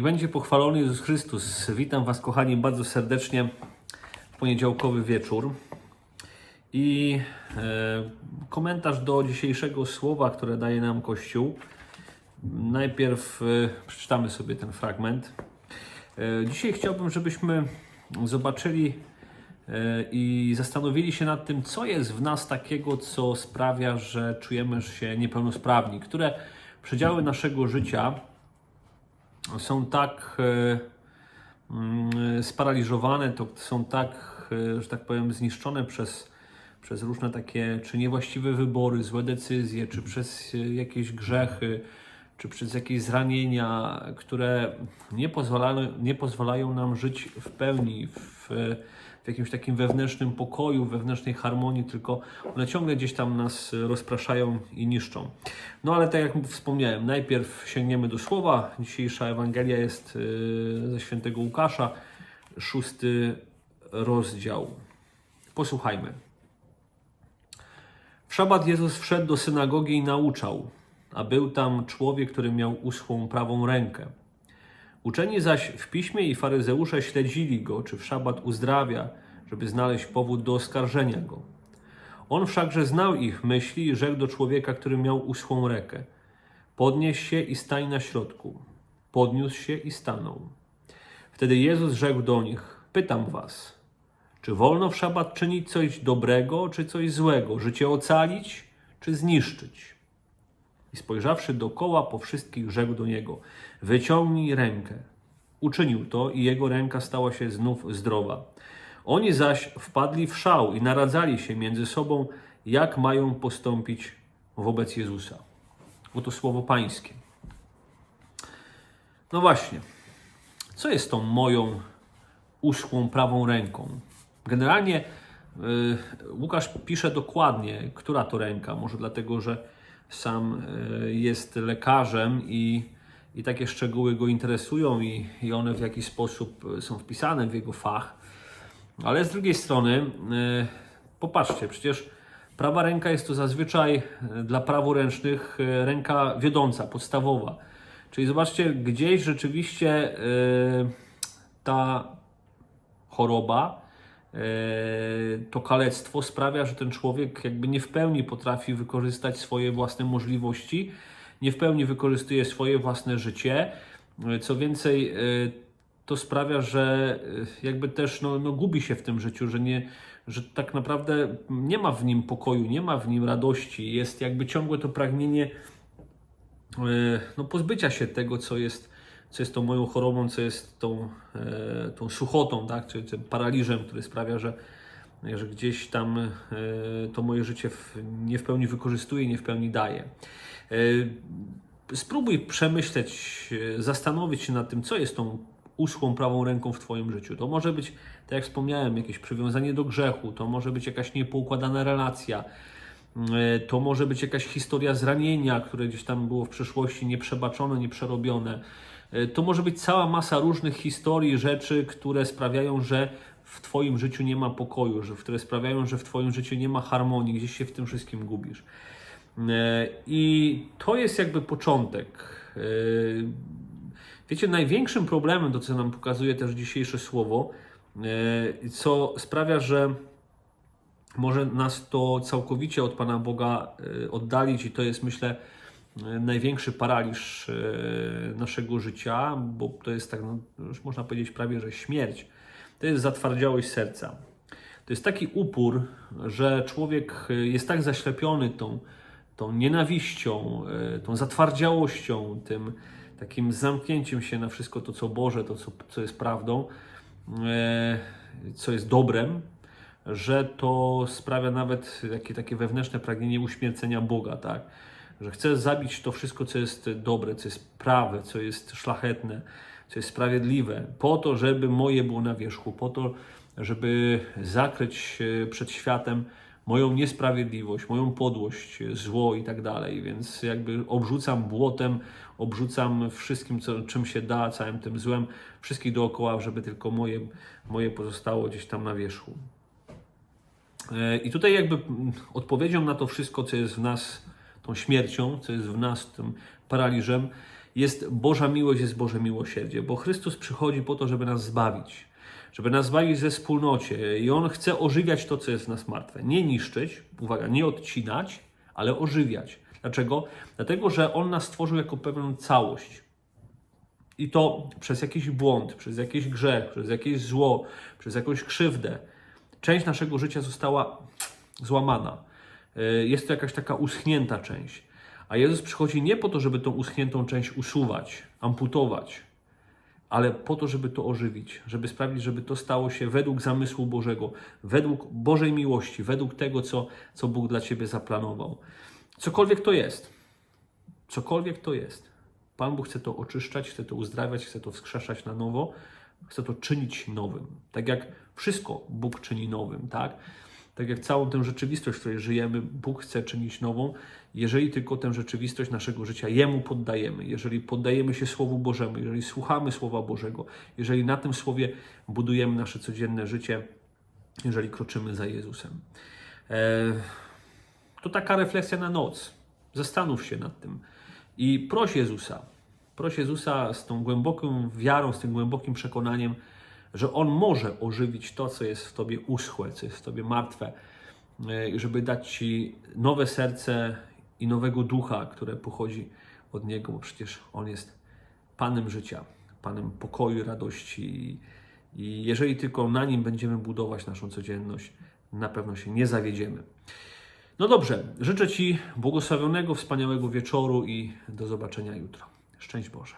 Niech będzie pochwalony Jezus Chrystus. Witam Was, kochani, bardzo serdecznie w poniedziałkowy wieczór. I e, komentarz do dzisiejszego słowa, które daje nam Kościół. Najpierw e, przeczytamy sobie ten fragment. E, dzisiaj chciałbym, żebyśmy zobaczyli e, i zastanowili się nad tym, co jest w nas takiego, co sprawia, że czujemy się niepełnosprawni, które przedziały naszego życia są tak e, mm, sparaliżowane, to są tak, e, że tak powiem, zniszczone przez, przez różne takie, czy niewłaściwe wybory, złe decyzje, czy przez e, jakieś grzechy, czy przez jakieś zranienia, które nie pozwalają, nie pozwalają nam żyć w pełni, w, w jakimś takim wewnętrznym pokoju, wewnętrznej harmonii, tylko one ciągle gdzieś tam nas rozpraszają i niszczą. No ale tak jak wspomniałem, najpierw sięgniemy do słowa. Dzisiejsza Ewangelia jest y, ze świętego Łukasza, szósty rozdział. Posłuchajmy. W szabat Jezus wszedł do synagogi i nauczał, a był tam człowiek, który miał uschłą prawą rękę. Uczeni zaś w piśmie i faryzeusze śledzili go, czy w szabat uzdrawia, żeby znaleźć powód do oskarżenia go. On wszakże znał ich myśli i rzekł do człowieka, który miał uschłą rękę: Podnieś się i stań na środku. Podniósł się i stanął. Wtedy Jezus rzekł do nich: Pytam was, czy wolno w szabat czynić coś dobrego, czy coś złego, życie ocalić, czy zniszczyć? I spojrzawszy dokoła po wszystkich, rzekł do niego: Wyciągnij rękę. Uczynił to i jego ręka stała się znów zdrowa. Oni zaś wpadli w szał i naradzali się między sobą, jak mają postąpić wobec Jezusa. Oto słowo Pańskie. No właśnie, co jest tą moją uschłą prawą ręką? Generalnie y, Łukasz pisze dokładnie, która to ręka. Może dlatego, że sam y, jest lekarzem i, i takie szczegóły go interesują i, i one w jakiś sposób są wpisane w jego fach. Ale z drugiej strony, y, popatrzcie, przecież prawa ręka jest to zazwyczaj dla praworęcznych ręka wiodąca, podstawowa. Czyli zobaczcie, gdzieś rzeczywiście ta choroba, to kalectwo sprawia, że ten człowiek jakby nie w pełni potrafi wykorzystać swoje własne możliwości, nie w pełni wykorzystuje swoje własne życie. Y, Co więcej, y, to sprawia, że jakby też no, no gubi się w tym życiu, że, nie, że tak naprawdę nie ma w nim pokoju, nie ma w nim radości. Jest jakby ciągłe to pragnienie e, no, pozbycia się tego, co jest, co jest tą moją chorobą, co jest tą, e, tą suchotą, tak? czy tym paraliżem, który sprawia, że, że gdzieś tam e, to moje życie w, nie w pełni wykorzystuje, nie w pełni daje. E, spróbuj przemyśleć, zastanowić się nad tym, co jest tą uschłą prawą ręką w Twoim życiu. To może być, tak jak wspomniałem, jakieś przywiązanie do grzechu, to może być jakaś niepoukładana relacja, to może być jakaś historia zranienia, które gdzieś tam było w przeszłości nieprzebaczone, nieprzerobione. E, To może być cała masa różnych historii, rzeczy, które sprawiają, że w Twoim życiu nie ma pokoju, że, które sprawiają, że w Twoim życiu nie ma harmonii, gdzieś się w tym wszystkim gubisz. E, I to jest jakby początek. E, Wiecie, największym problemem, to co nam pokazuje też dzisiejsze słowo, co sprawia, że może nas to całkowicie od Pana Boga oddalić, i to jest, myślę, największy paraliż e, naszego życia, bo to jest tak, no, już można powiedzieć prawie, że śmierć. To jest zatwardziałość serca. To jest taki upór, że człowiek e, jest tak zaślepiony tą, tą nienawiścią, e, tą zatwardziałością, tym takim zamknięciem się na wszystko to, co Boże, to, co, co jest prawdą, co jest dobrem, że to sprawia nawet takie, takie wewnętrzne pragnienie uśmiercenia Boga, tak? Że chce zabić to wszystko, co jest dobre, co jest prawe, co jest szlachetne, co jest sprawiedliwe, po to, żeby moje było na wierzchu, po to, żeby zakryć przed światem moją niesprawiedliwość, moją podłość, zło i tak dalej. Więc jakby obrzucam błotem, obrzucam wszystkim, co, czym się da, całym tym złem, wszystkich dookoła, żeby tylko moje, moje pozostało gdzieś tam na wierzchu. E, I tutaj jakby odpowiedzią na to wszystko, co jest w nas tą śmiercią, co jest w nas tym paraliżem, jest Boża miłość, jest Boże miłosierdzie, bo Chrystus przychodzi po to, żeby nas zbawić, żeby nas zbawić ze wspólnocie i On chce ożywiać to, co jest w nas martwe. Nie niszczyć, uwaga, nie odcinać, ale ożywiać. Dlaczego? Dlatego, że On nas stworzył jako pewną całość. I to przez jakiś błąd, przez jakiś grzech, przez jakieś zło, przez jakąś krzywdę. Część naszego życia została złamana. Y, Jest to jakaś taka uschnięta część. A Jezus przychodzi nie po to, żeby tą uschniętą część usuwać, amputować, ale po to, żeby to ożywić, żeby sprawić, żeby to stało się według zamysłu Bożego, według Bożej miłości, według tego, co, co Bóg dla Ciebie zaplanował. Cokolwiek to jest, cokolwiek to jest. Pan Bóg chce to oczyszczać, chce to uzdrawiać, chce to wskrzeszać na nowo, chce to czynić nowym. Tak jak wszystko Bóg czyni nowym, tak? Tak jak całą tę rzeczywistość, w której żyjemy, Bóg chce czynić nową, jeżeli tylko tę rzeczywistość naszego życia Jemu poddajemy, jeżeli poddajemy się Słowu Bożemu, jeżeli słuchamy Słowa Bożego, jeżeli na tym Słowie budujemy nasze codzienne życie, jeżeli kroczymy za Jezusem. Eee, to taka refleksja na noc. Zastanów się nad tym i proś Jezusa. Proś Jezusa z tą głęboką wiarą, z tym głębokim przekonaniem, że On może ożywić to, co jest w Tobie uschłe, co jest w Tobie martwe, e, żeby dać Ci nowe serce i nowego ducha, które pochodzi od Niego, bo przecież On jest Panem życia, Panem pokoju, radości. I- I jeżeli tylko na Nim będziemy budować naszą codzienność, na pewno się nie zawiedziemy. No dobrze, życzę Ci błogosławionego, wspaniałego wieczoru i do zobaczenia jutro. Szczęść Boże.